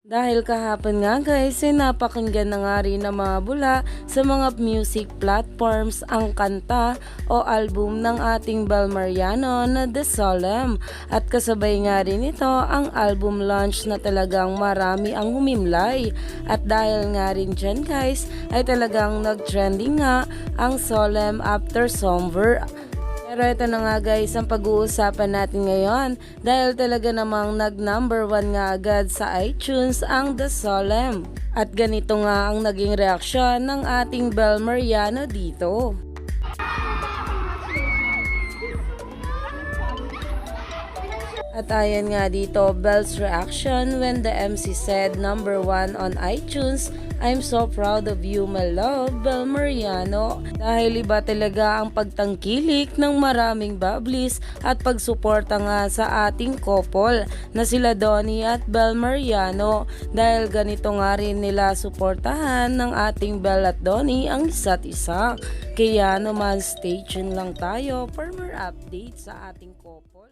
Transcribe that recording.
Dahil kahapon nga guys, ay napakinggan na nga rin ng mga bula sa mga music platforms ang kanta o album ng ating Bel Mariano na The Solemn. At kasabay nga rin ito ang album launch na talagang marami ang humimlay. At dahil nga rin dyan guys, ay talagang nag-trending nga ang Solemn after Somber. Pero ito na nga guys ang pag-uusapan natin ngayon dahil talaga namang nag number one nga agad sa iTunes ang The Solemn. At ganito nga ang naging reaksyon ng ating Bel Mariano dito. At ayan nga dito, Belle's reaction when the MC said number one on iTunes, I'm so proud of you, my love, Bel Mariano. Dahil iba talaga ang pagtangkilik ng maraming bablis at pagsuporta nga sa ating couple na sila Donnie at Bel Mariano. Dahil ganito nga rin nila suportahan ng ating Bel at Donnie ang isa't isa. Kaya naman stay tuned lang tayo for more updates sa ating couple.